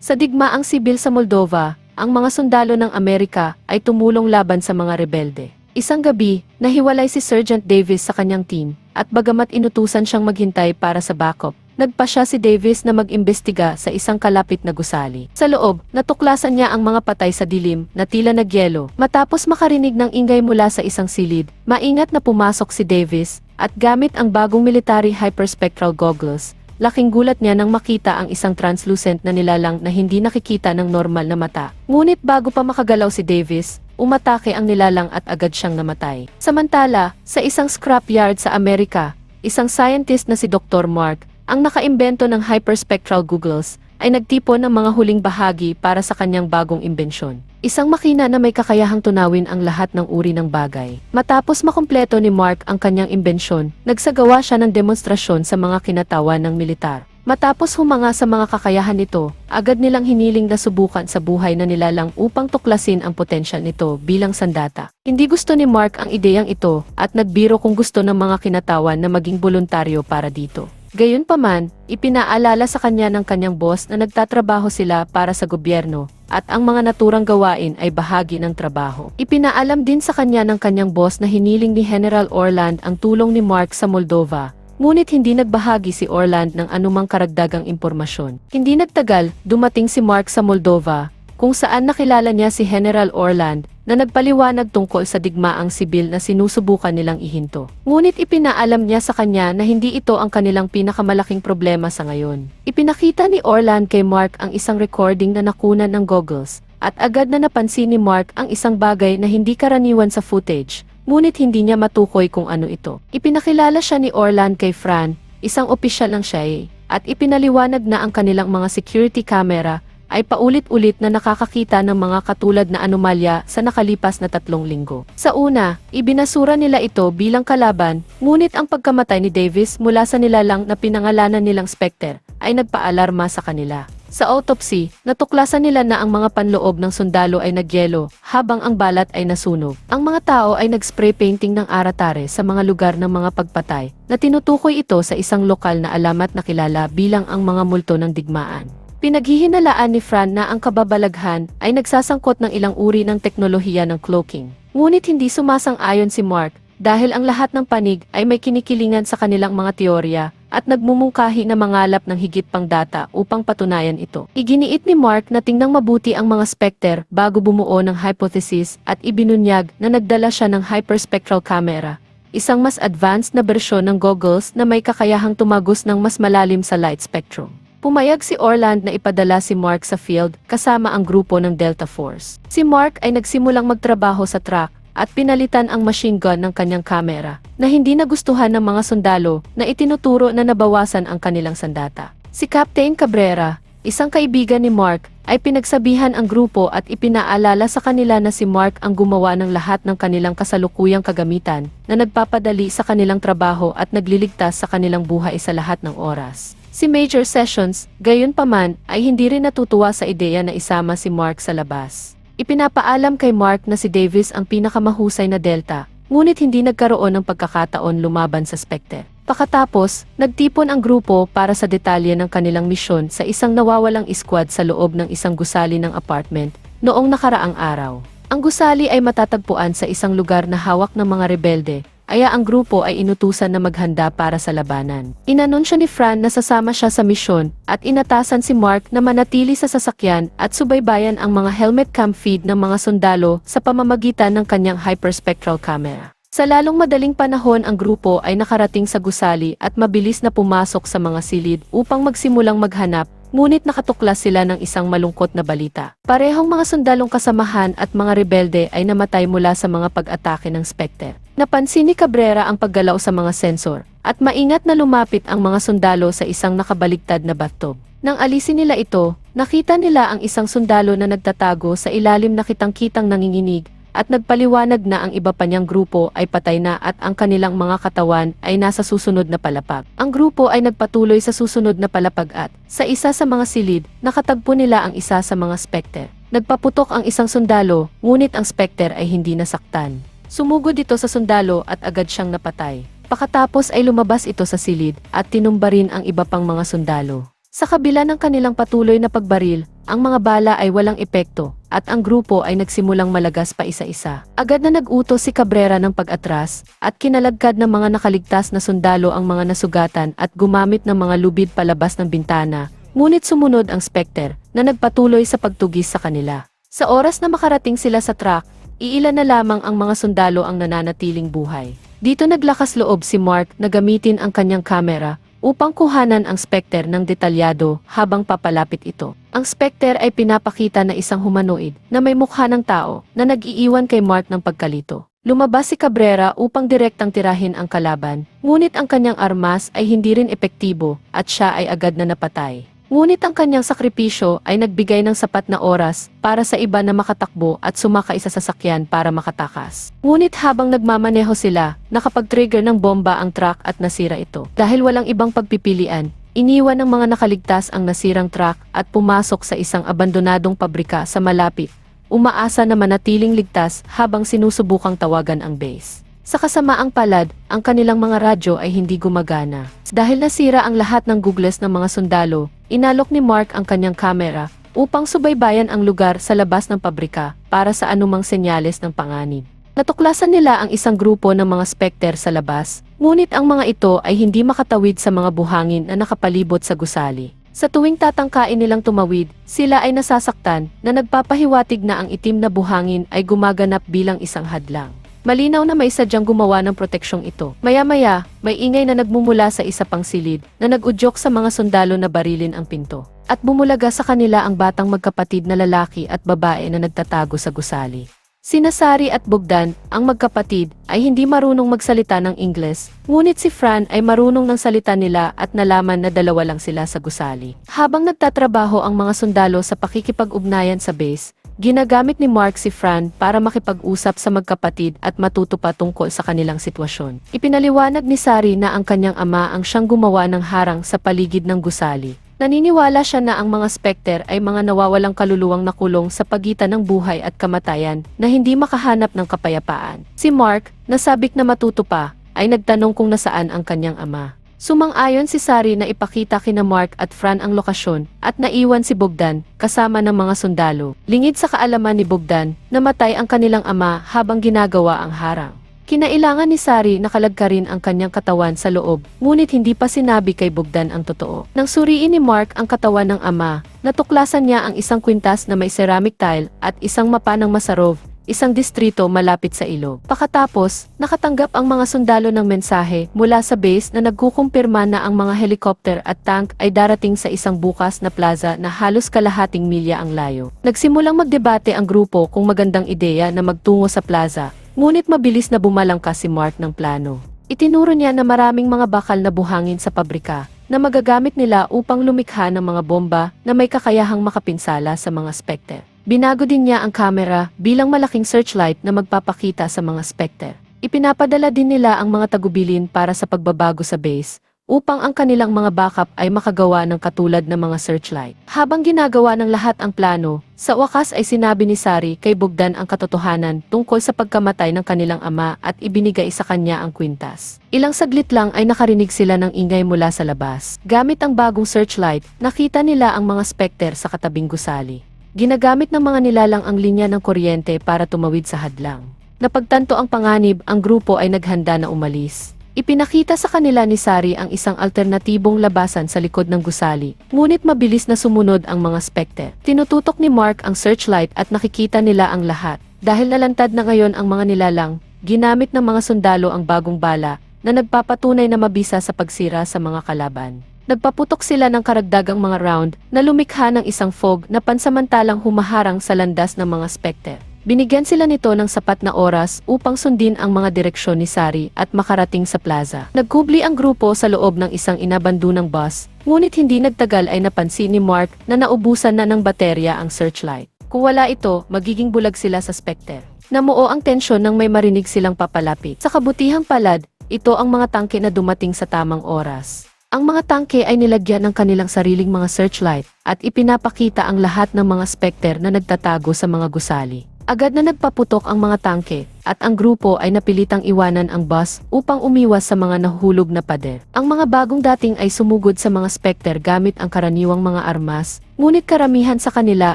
Sa digmaang sibil sa Moldova, ang mga sundalo ng Amerika ay tumulong laban sa mga rebelde. Isang gabi, nahiwalay si Sergeant Davis sa kanyang team, at bagamat inutusan siyang maghintay para sa backup, nagpa siya si Davis na mag-imbestiga sa isang kalapit na gusali. Sa loob, natuklasan niya ang mga patay sa dilim na tila nagyelo. Matapos makarinig ng ingay mula sa isang silid, maingat na pumasok si Davis, at gamit ang bagong military hyperspectral goggles, Laking gulat niya nang makita ang isang translucent na nilalang na hindi nakikita ng normal na mata. Ngunit bago pa makagalaw si Davis, umatake ang nilalang at agad siyang namatay. Samantala, sa isang scrapyard sa Amerika, isang scientist na si Dr. Mark, ang nakaimbento ng hyperspectral goggles, ay nagtipon ng mga huling bahagi para sa kanyang bagong imbensyon. Isang makina na may kakayahang tunawin ang lahat ng uri ng bagay. Matapos makumpleto ni Mark ang kanyang imbensyon, nagsagawa siya ng demonstrasyon sa mga kinatawan ng militar. Matapos humanga sa mga kakayahan nito, agad nilang hiniling na subukan sa buhay na nilalang upang tuklasin ang potensyal nito bilang sandata. Hindi gusto ni Mark ang ideyang ito at nagbiro kung gusto ng mga kinatawan na maging voluntaryo para dito. Gayunpaman, ipinaalala sa kanya ng kanyang boss na nagtatrabaho sila para sa gobyerno at ang mga naturang gawain ay bahagi ng trabaho. Ipinaalam din sa kanya ng kanyang boss na hiniling ni General Orland ang tulong ni Mark sa Moldova, ngunit hindi nagbahagi si Orland ng anumang karagdagang impormasyon. Hindi nagtagal, dumating si Mark sa Moldova, kung saan nakilala niya si General Orland na nagpaliwanag tungkol sa digmaang sibil na sinusubukan nilang ihinto. Ngunit ipinaalam niya sa kanya na hindi ito ang kanilang pinakamalaking problema sa ngayon. Ipinakita ni Orland kay Mark ang isang recording na nakunan ng goggles at agad na napansin ni Mark ang isang bagay na hindi karaniwan sa footage, ngunit hindi niya matukoy kung ano ito. Ipinakilala siya ni Orland kay Fran, isang opisyal ng CIA, at ipinaliwanag na ang kanilang mga security camera ay paulit-ulit na nakakakita ng mga katulad na anomalya sa nakalipas na tatlong linggo. Sa una, ibinasura nila ito bilang kalaban, ngunit ang pagkamatay ni Davis mula sa nilalang na pinangalanan nilang Spectre ay nagpaalarma sa kanila. Sa autopsy, natuklasan nila na ang mga panloob ng sundalo ay nagyelo habang ang balat ay nasunog. Ang mga tao ay nag-spray painting ng aratare sa mga lugar ng mga pagpatay na tinutukoy ito sa isang lokal na alamat na kilala bilang ang mga multo ng digmaan. Pinaghihinalaan ni Fran na ang kababalaghan ay nagsasangkot ng ilang uri ng teknolohiya ng cloaking. Ngunit hindi sumasang-ayon si Mark dahil ang lahat ng panig ay may kinikilingan sa kanilang mga teorya at nagmumungkahi na mangalap ng higit pang data upang patunayan ito. Iginiit ni Mark na tingnang mabuti ang mga specter bago bumuo ng hypothesis at ibinunyag na nagdala siya ng hyperspectral camera, isang mas advanced na bersyon ng goggles na may kakayahang tumagos ng mas malalim sa light spectrum. Pumayag si Orland na ipadala si Mark sa field kasama ang grupo ng Delta Force. Si Mark ay nagsimulang magtrabaho sa truck at pinalitan ang machine gun ng kanyang kamera na hindi nagustuhan ng mga sundalo na itinuturo na nabawasan ang kanilang sandata. Si Captain Cabrera, isang kaibigan ni Mark, ay pinagsabihan ang grupo at ipinaalala sa kanila na si Mark ang gumawa ng lahat ng kanilang kasalukuyang kagamitan na nagpapadali sa kanilang trabaho at nagliligtas sa kanilang buhay sa lahat ng oras. Si Major Sessions, gayon paman, ay hindi rin natutuwa sa ideya na isama si Mark sa labas. Ipinapaalam kay Mark na si Davis ang pinakamahusay na Delta, ngunit hindi nagkaroon ng pagkakataon lumaban sa Spectre. Pakatapos, nagtipon ang grupo para sa detalye ng kanilang misyon sa isang nawawalang squad sa loob ng isang gusali ng apartment noong nakaraang araw. Ang gusali ay matatagpuan sa isang lugar na hawak ng mga rebelde, aya ang grupo ay inutusan na maghanda para sa labanan. Inanunsyo ni Fran na sasama siya sa misyon at inatasan si Mark na manatili sa sasakyan at subaybayan ang mga helmet cam feed ng mga sundalo sa pamamagitan ng kanyang hyperspectral camera. Sa lalong madaling panahon ang grupo ay nakarating sa gusali at mabilis na pumasok sa mga silid upang magsimulang maghanap Ngunit nakatuklas sila ng isang malungkot na balita. Parehong mga sundalong kasamahan at mga rebelde ay namatay mula sa mga pag-atake ng Spectre. Napansin ni Cabrera ang paggalaw sa mga sensor, at maingat na lumapit ang mga sundalo sa isang nakabaligtad na bathtub. Nang alisin nila ito, nakita nila ang isang sundalo na nagtatago sa ilalim na kitang-kitang nanginginig at nagpaliwanag na ang iba pa niyang grupo ay patay na at ang kanilang mga katawan ay nasa susunod na palapag. Ang grupo ay nagpatuloy sa susunod na palapag at, sa isa sa mga silid, nakatagpo nila ang isa sa mga specter. Nagpaputok ang isang sundalo, ngunit ang specter ay hindi nasaktan. Sumugod ito sa sundalo at agad siyang napatay. Pakatapos ay lumabas ito sa silid at tinumba rin ang iba pang mga sundalo. Sa kabila ng kanilang patuloy na pagbaril, ang mga bala ay walang epekto at ang grupo ay nagsimulang malagas pa isa-isa. Agad na nag-utos si Cabrera ng pag-atras at kinalagkad ng mga nakaligtas na sundalo ang mga nasugatan at gumamit ng mga lubid palabas ng bintana. Ngunit sumunod ang Spectre na nagpatuloy sa pagtugis sa kanila. Sa oras na makarating sila sa truck, iilan na lamang ang mga sundalo ang nananatiling buhay. Dito naglakas loob si Mark na gamitin ang kanyang kamera upang kuhanan ang Spectre ng detalyado habang papalapit ito. Ang Spectre ay pinapakita na isang humanoid na may mukha ng tao na nag-iiwan kay Mark ng pagkalito. Lumabas si Cabrera upang direktang tirahin ang kalaban, ngunit ang kanyang armas ay hindi rin epektibo at siya ay agad na napatay. Ngunit ang kanyang sakripisyo ay nagbigay ng sapat na oras para sa iba na makatakbo at sumakay sa sasakyan para makatakas. Ngunit habang nagmamaneho sila, nakapag-trigger ng bomba ang truck at nasira ito. Dahil walang ibang pagpipilian, iniwan ng mga nakaligtas ang nasirang truck at pumasok sa isang abandonadong pabrika sa malapit. Umaasa na manatiling ligtas habang sinusubukang tawagan ang base. Sa kasamaang palad, ang kanilang mga radyo ay hindi gumagana. Dahil nasira ang lahat ng googles ng mga sundalo, inalok ni Mark ang kanyang kamera upang subaybayan ang lugar sa labas ng pabrika para sa anumang senyales ng panganib. Natuklasan nila ang isang grupo ng mga spekter sa labas, ngunit ang mga ito ay hindi makatawid sa mga buhangin na nakapalibot sa gusali. Sa tuwing tatangkain nilang tumawid, sila ay nasasaktan na nagpapahiwatig na ang itim na buhangin ay gumaganap bilang isang hadlang. Malinaw na may sadyang gumawa ng proteksyong ito. Maya-maya, may ingay na nagmumula sa isa pang silid na nag-udyok sa mga sundalo na barilin ang pinto. At bumulaga sa kanila ang batang magkapatid na lalaki at babae na nagtatago sa gusali. Sinasari at Bogdan, ang magkapatid, ay hindi marunong magsalita ng Ingles, ngunit si Fran ay marunong ng salita nila at nalaman na dalawa lang sila sa gusali. Habang nagtatrabaho ang mga sundalo sa pakikipag-ugnayan sa base, Ginagamit ni Mark si Fran para makipag-usap sa magkapatid at matuto pa tungkol sa kanilang sitwasyon. Ipinaliwanag ni Sari na ang kanyang ama ang siyang gumawa ng harang sa paligid ng gusali. Naniniwala siya na ang mga spekter ay mga nawawalang kaluluwang nakulong sa pagitan ng buhay at kamatayan na hindi makahanap ng kapayapaan. Si Mark, nasabik na matuto pa, ay nagtanong kung nasaan ang kanyang ama. Sumang-ayon si Sari na ipakita kina Mark at Fran ang lokasyon at naiwan si Bogdan kasama ng mga sundalo. Lingid sa kaalaman ni Bogdan, namatay ang kanilang ama habang ginagawa ang harang. Kinailangan ni Sari na kalagkarin ang kanyang katawan sa loob, ngunit hindi pa sinabi kay Bogdan ang totoo. Nang suriin ni Mark ang katawan ng ama, natuklasan niya ang isang kwintas na may ceramic tile at isang mapa ng Masarov isang distrito malapit sa ilog. Pakatapos, nakatanggap ang mga sundalo ng mensahe mula sa base na nagkukumpirma na ang mga helicopter at tank ay darating sa isang bukas na plaza na halos kalahating milya ang layo. Nagsimulang magdebate ang grupo kung magandang ideya na magtungo sa plaza, ngunit mabilis na bumalangkas si Mark ng plano. Itinuro niya na maraming mga bakal na buhangin sa pabrika na magagamit nila upang lumikha ng mga bomba na may kakayahang makapinsala sa mga spekter. Binago din niya ang kamera bilang malaking searchlight na magpapakita sa mga spekter. Ipinapadala din nila ang mga tagubilin para sa pagbabago sa base upang ang kanilang mga backup ay makagawa ng katulad ng mga searchlight. Habang ginagawa ng lahat ang plano, sa wakas ay sinabi ni Sari kay Bogdan ang katotohanan tungkol sa pagkamatay ng kanilang ama at ibinigay sa kanya ang kwintas. Ilang saglit lang ay nakarinig sila ng ingay mula sa labas. Gamit ang bagong searchlight, nakita nila ang mga spekter sa katabing gusali. Ginagamit ng mga nilalang ang linya ng kuryente para tumawid sa hadlang. Napagtanto ang panganib, ang grupo ay naghanda na umalis. Ipinakita sa kanila ni Sari ang isang alternatibong labasan sa likod ng gusali, ngunit mabilis na sumunod ang mga spekter. Tinututok ni Mark ang searchlight at nakikita nila ang lahat. Dahil nalantad na ngayon ang mga nilalang, ginamit ng mga sundalo ang bagong bala na nagpapatunay na mabisa sa pagsira sa mga kalaban. Nagpaputok sila ng karagdagang mga round na lumikha ng isang fog na pansamantalang humaharang sa landas ng mga spekter. Binigyan sila nito ng sapat na oras upang sundin ang mga direksyon ni Sari at makarating sa plaza. Nagkubli ang grupo sa loob ng isang inabandunang bus, ngunit hindi nagtagal ay napansin ni Mark na naubusan na ng baterya ang searchlight. Kung wala ito, magiging bulag sila sa spekter. Namuo ang tensyon nang may marinig silang papalapit. Sa kabutihang palad, ito ang mga tangke na dumating sa tamang oras. Ang mga tangke ay nilagyan ng kanilang sariling mga searchlight at ipinapakita ang lahat ng mga spekter na nagtatago sa mga gusali. Agad na nagpaputok ang mga tangke at ang grupo ay napilitang iwanan ang bus upang umiwas sa mga nahulog na pader. Ang mga bagong dating ay sumugod sa mga Spectre gamit ang karaniwang mga armas, ngunit karamihan sa kanila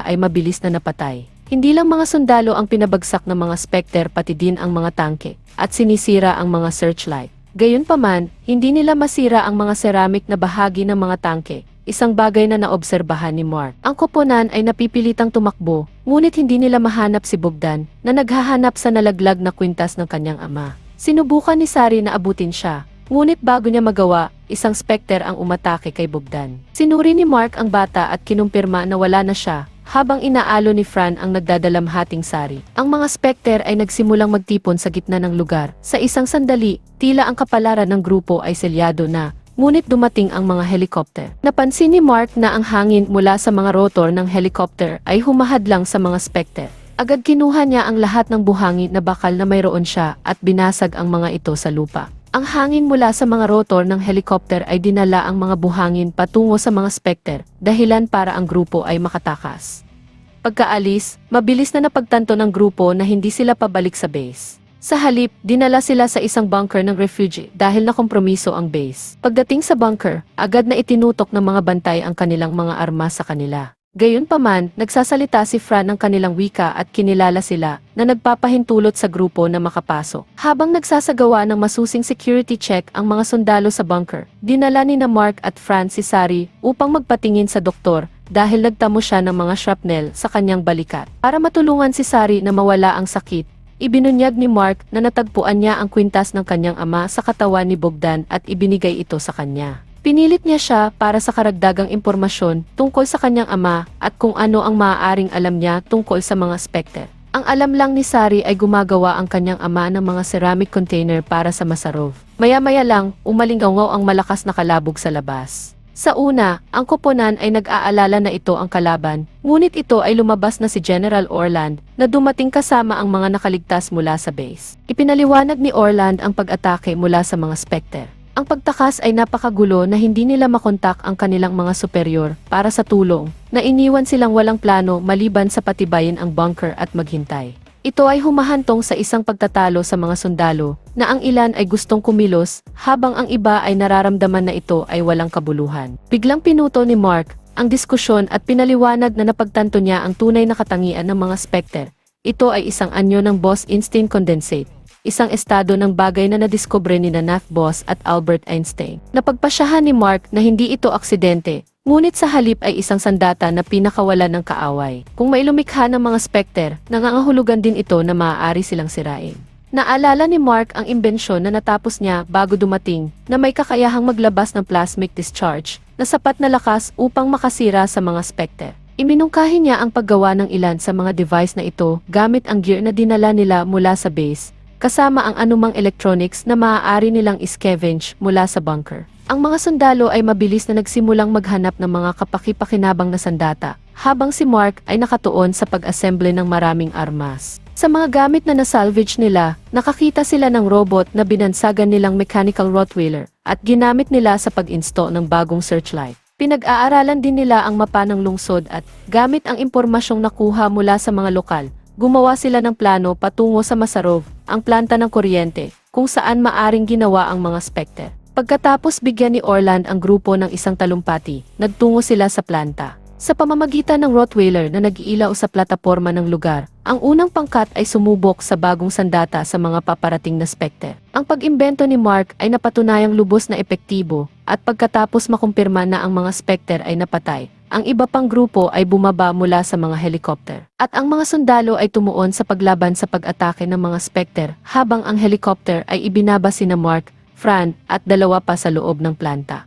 ay mabilis na napatay. Hindi lang mga sundalo ang pinabagsak ng mga Spectre pati din ang mga tangke at sinisira ang mga searchlight. Gayunpaman, hindi nila masira ang mga ceramic na bahagi ng mga tangke, isang bagay na naobserbahan ni Mark. Ang koponan ay napipilitang tumakbo, ngunit hindi nila mahanap si Bogdan na naghahanap sa nalaglag na kwintas ng kanyang ama. Sinubukan ni Sari na abutin siya, ngunit bago niya magawa, isang specter ang umatake kay Bogdan. Sinuri ni Mark ang bata at kinumpirma na wala na siya, habang inaalo ni Fran ang nagdadalamhating sari. Ang mga specter ay nagsimulang magtipon sa gitna ng lugar. Sa isang sandali, tila ang kapalaran ng grupo ay selyado na, ngunit dumating ang mga helicopter. Napansin ni Mark na ang hangin mula sa mga rotor ng helicopter ay humahadlang sa mga specter. Agad kinuha niya ang lahat ng buhangin na bakal na mayroon siya at binasag ang mga ito sa lupa. Ang hangin mula sa mga rotor ng helicopter ay dinala ang mga buhangin patungo sa mga specter, dahilan para ang grupo ay makatakas. Pagkaalis, mabilis na napagtanto ng grupo na hindi sila pabalik sa base. Sa halip, dinala sila sa isang bunker ng refugee dahil nakompromiso ang base. Pagdating sa bunker, agad na itinutok ng mga bantay ang kanilang mga armas sa kanila. Gayunpaman, nagsasalita si Fran ng kanilang wika at kinilala sila na nagpapahintulot sa grupo na makapasok. Habang nagsasagawa ng masusing security check ang mga sundalo sa bunker, dinala ni na Mark at Fran si Sari upang magpatingin sa doktor dahil nagtamo siya ng mga shrapnel sa kanyang balikat. Para matulungan si Sari na mawala ang sakit, ibinunyag ni Mark na natagpuan niya ang kwintas ng kanyang ama sa katawan ni Bogdan at ibinigay ito sa kanya. Pinilit niya siya para sa karagdagang impormasyon tungkol sa kanyang ama at kung ano ang maaaring alam niya tungkol sa mga specter. Ang alam lang ni Sari ay gumagawa ang kanyang ama ng mga ceramic container para sa Masarov. Maya-maya lang, umalingaw ang malakas na kalabog sa labas. Sa una, ang koponan ay nag-aalala na ito ang kalaban, ngunit ito ay lumabas na si General Orland na dumating kasama ang mga nakaligtas mula sa base. Ipinaliwanag ni Orland ang pag-atake mula sa mga specter. Ang pagtakas ay napakagulo na hindi nila makontak ang kanilang mga superior para sa tulong, na iniwan silang walang plano maliban sa patibayin ang bunker at maghintay. Ito ay humahantong sa isang pagtatalo sa mga sundalo, na ang ilan ay gustong kumilos, habang ang iba ay nararamdaman na ito ay walang kabuluhan. Biglang pinuto ni Mark ang diskusyon at pinaliwanag na napagtanto niya ang tunay na katangian ng mga specter. Ito ay isang anyo ng Bose-Einstein condensate isang estado ng bagay na nadiskubre ni Nath Boss at Albert Einstein. Napagpasyahan ni Mark na hindi ito aksidente, ngunit sa halip ay isang sandata na pinakawalan ng kaaway. Kung may lumikha ng mga specter, nangangahulugan din ito na maaari silang sirain. Naalala ni Mark ang imbensyon na natapos niya bago dumating na may kakayahang maglabas ng plasmic discharge na sapat na lakas upang makasira sa mga specter. Iminungkahi niya ang paggawa ng ilan sa mga device na ito gamit ang gear na dinala nila mula sa base kasama ang anumang electronics na maaari nilang scavenge mula sa bunker. Ang mga sundalo ay mabilis na nagsimulang maghanap ng mga kapakipakinabang na sandata, habang si Mark ay nakatuon sa pag-assemble ng maraming armas. Sa mga gamit na nasalvage nila, nakakita sila ng robot na binansagan nilang mechanical Rottweiler at ginamit nila sa pag-install ng bagong searchlight. Pinag-aaralan din nila ang mapa ng lungsod at, gamit ang impormasyong nakuha mula sa mga lokal, gumawa sila ng plano patungo sa Masarov, ang planta ng kuryente, kung saan maaring ginawa ang mga specter. Pagkatapos bigyan ni Orland ang grupo ng isang talumpati, nagtungo sila sa planta. Sa pamamagitan ng Rottweiler na nag-iilaw sa plataporma ng lugar, ang unang pangkat ay sumubok sa bagong sandata sa mga paparating na specter. Ang pag-imbento ni Mark ay napatunayang lubos na epektibo, at pagkatapos makumpirma na ang mga specter ay napatay, ang iba pang grupo ay bumaba mula sa mga helicopter. At ang mga sundalo ay tumuon sa paglaban sa pag-atake ng mga specter habang ang helicopter ay ibinaba sina Mark, Fran at dalawa pa sa loob ng planta.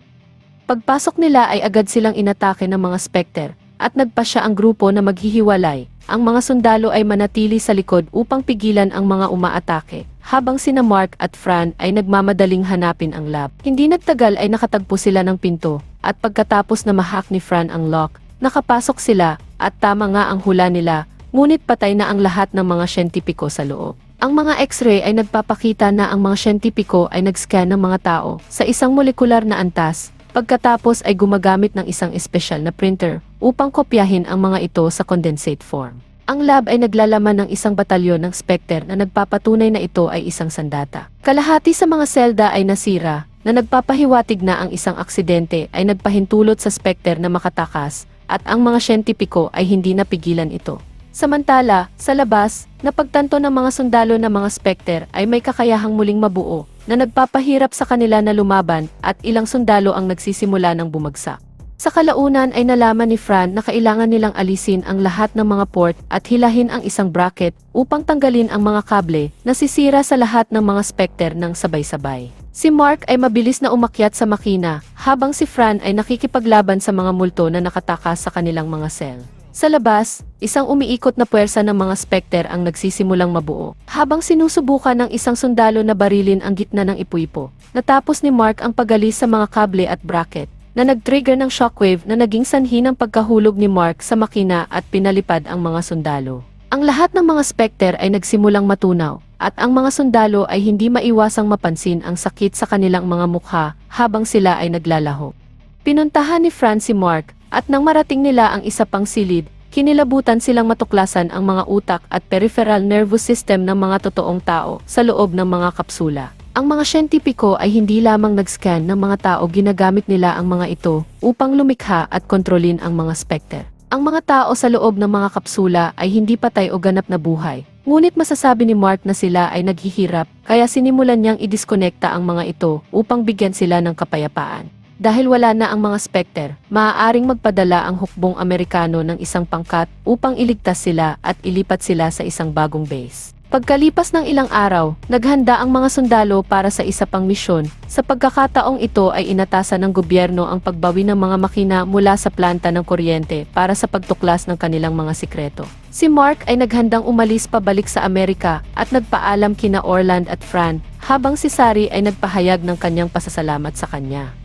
Pagpasok nila ay agad silang inatake ng mga specter at nagpasya ang grupo na maghihiwalay. Ang mga sundalo ay manatili sa likod upang pigilan ang mga umaatake, habang sina Mark at Fran ay nagmamadaling hanapin ang lab. Hindi nagtagal ay nakatagpo sila ng pinto, at pagkatapos na mahak ni Fran ang lock, nakapasok sila, at tama nga ang hula nila, ngunit patay na ang lahat ng mga siyentipiko sa loob. Ang mga x-ray ay nagpapakita na ang mga siyentipiko ay nag-scan ng mga tao sa isang molekular na antas, pagkatapos ay gumagamit ng isang espesyal na printer upang kopyahin ang mga ito sa condensate form. Ang lab ay naglalaman ng isang batalyon ng Spectre na nagpapatunay na ito ay isang sandata. Kalahati sa mga selda ay nasira, na nagpapahiwatig na ang isang aksidente ay nagpahintulot sa Spectre na makatakas, at ang mga siyentipiko ay hindi napigilan ito. Samantala, sa labas, napagtanto ng mga sundalo na mga Spectre ay may kakayahang muling mabuo, na nagpapahirap sa kanila na lumaban at ilang sundalo ang nagsisimula ng bumagsak. Sa kalaunan ay nalaman ni Fran na kailangan nilang alisin ang lahat ng mga port at hilahin ang isang bracket upang tanggalin ang mga kable na sisira sa lahat ng mga Spectre ng sabay-sabay. Si Mark ay mabilis na umakyat sa makina habang si Fran ay nakikipaglaban sa mga multo na nakatakas sa kanilang mga cell. Sa labas, isang umiikot na puwersa ng mga Spectre ang nagsisimulang mabuo. Habang sinusubukan ng isang sundalo na barilin ang gitna ng ipuipo, natapos ni Mark ang pagalis sa mga kable at bracket na nag-trigger ng shockwave na naging sanhi ng pagkahulog ni Mark sa makina at pinalipad ang mga sundalo. Ang lahat ng mga Spectre ay nagsimulang matunaw, at ang mga sundalo ay hindi maiwasang mapansin ang sakit sa kanilang mga mukha habang sila ay naglalaho. Pinuntahan ni Fran si Mark, at nang marating nila ang isa pang silid, kinilabutan silang matuklasan ang mga utak at peripheral nervous system ng mga totoong tao sa loob ng mga kapsula. Ang mga siyentipiko ay hindi lamang nag-scan ng mga tao ginagamit nila ang mga ito upang lumikha at kontrolin ang mga Spectre. Ang mga tao sa loob ng mga kapsula ay hindi patay o ganap na buhay. Ngunit masasabi ni Mark na sila ay naghihirap kaya sinimulan niyang idiskonekta ang mga ito upang bigyan sila ng kapayapaan. Dahil wala na ang mga Spectre, maaaring magpadala ang hukbong Amerikano ng isang pangkat upang iligtas sila at ilipat sila sa isang bagong base. Pagkalipas ng ilang araw, naghanda ang mga sundalo para sa isa pang misyon. Sa pagkakataong ito ay inatasan ng gobyerno ang pagbawi ng mga makina mula sa planta ng kuryente para sa pagtuklas ng kanilang mga sikreto. Si Mark ay naghandang umalis pabalik sa Amerika at nagpaalam kina Orland at Fran, habang si Sari ay nagpahayag ng kanyang pasasalamat sa kanya.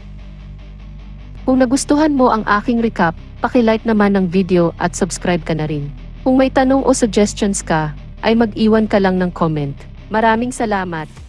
Kung nagustuhan mo ang aking recap, pakilike naman ng video at subscribe ka na rin. Kung may tanong o suggestions ka, ay mag-iwan ka lang ng comment. Maraming salamat!